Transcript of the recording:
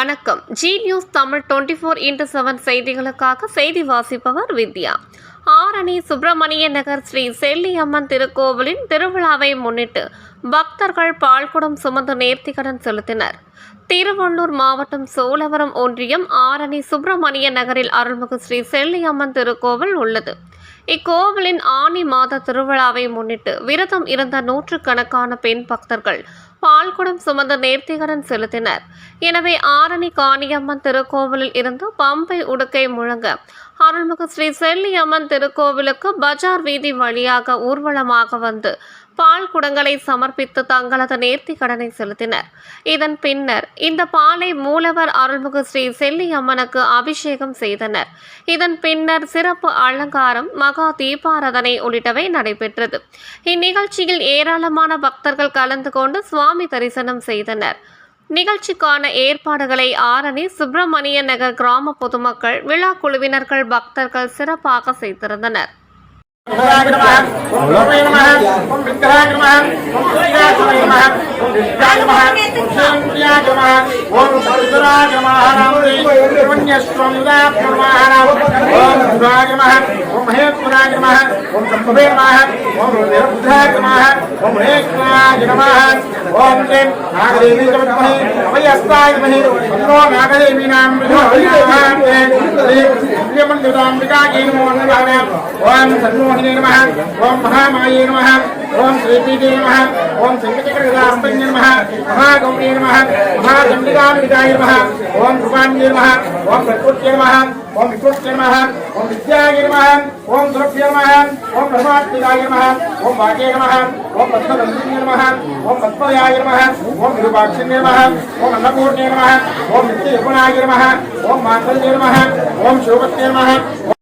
வணக்கம். Zee news Tamil twenty four into seven செய்திகளுக்காக செய்தி வாசிப்பவர் வித்யா. ஆரணி சுப்பிரமணிய நகர் ஸ்ரீ செல்லியம்மன் திருக்கோவிலின் திருவிழாவை முன்னிட்டு பக்தர்கள் பால்குடம் சுமந்து நேர்த்திக்கடன் செலுத்தினர். திருவள்ளூர் மாவட்டம் சோழவரம் ஒன்றியம் ஆரணி சுப்பிரமணிய நகரில் அருள்மிகு ஸ்ரீ செல்லியம்மன் திருக்கோவில் உள்ளது. இக்கோவிலின் ஆனி மாத திருவிழாவை முன்னிட்டு விரதம் இருந்த நூற்றுக்கணக்கான பெண் பக்தர்கள் பால்குடம் சுமந்து நேர்த்திகடன் செலுத்தினர். எனவே ஆரணி காணியம்மன் திருக்கோவிலில் இருந்து பம்பை உடுக்கை முழங்க அருள்மிகு ஸ்ரீ செல்லியம்மன் திருக்கோவிலுக்கு பஜார் வீதி வழியாக ஊர்வலமாக வந்து பால் குடங்களை சமர்ப்பித்து தங்களது நேர்த்தி கடனை செலுத்தினர். இதன் பின்னர் இந்த பாலை மூலவர் அருள்மிகு ஸ்ரீ செல்லியம்மனுக்கு அபிஷேகம் செய்தனர். இதன் பின்னர் சிறப்பு அலங்காரம் மகா தீபாராதனை உள்ளிட்டவை நடைபெற்றது. இந்நிகழ்ச்சியில் ஏராளமான பக்தர்கள் கலந்து கொண்டு சுவாமி தரிசனம் செய்தனர். நிகழ்ச்சிக்கான ஏற்பாடுகளை ஆரணி சுப்பிரமணிய நகர் கிராம பொதுமக்கள் விழா குழுவினர்கள் பக்தர்கள் சிறப்பாக செய்திருந்தனர். விநாயகர் ஓம் महे कुमार नमः ओम संभवे नमः ओम रुद्र बुद्धाय नमः ओम रेखाय नमः ओम श्री नागदेवी नमः अभयस्ताय नमः ओम नागदेवी नाम नमः శ్రీమన్యుతాంబికాయే నమో నారాయణ ఓం సన్మోహినే నమ ఓం మహామాయే నమ ఓం శ్రీపీఠే నమ ఓం సంగీతకృతాంబన్య నమ మహాగౌరీ నమ మహాచండికాంబికాయ నమ ఓం కృపాంగే నమ ఓం ప్రకృత్యే నమ ఓం వికృత్యే నమ ఓం విద్యాయ నమ ओम वाक्य नम, ओम पद्मवंशिन्य नम, ओम पद्मयाय नम, ओम विरूपाक्षिन्य नम, ओम अन्नपूर्णे नम, ओम नित्ययुगुणाय नम, ओम मांगल्य नम, ओम शोभत्य नम।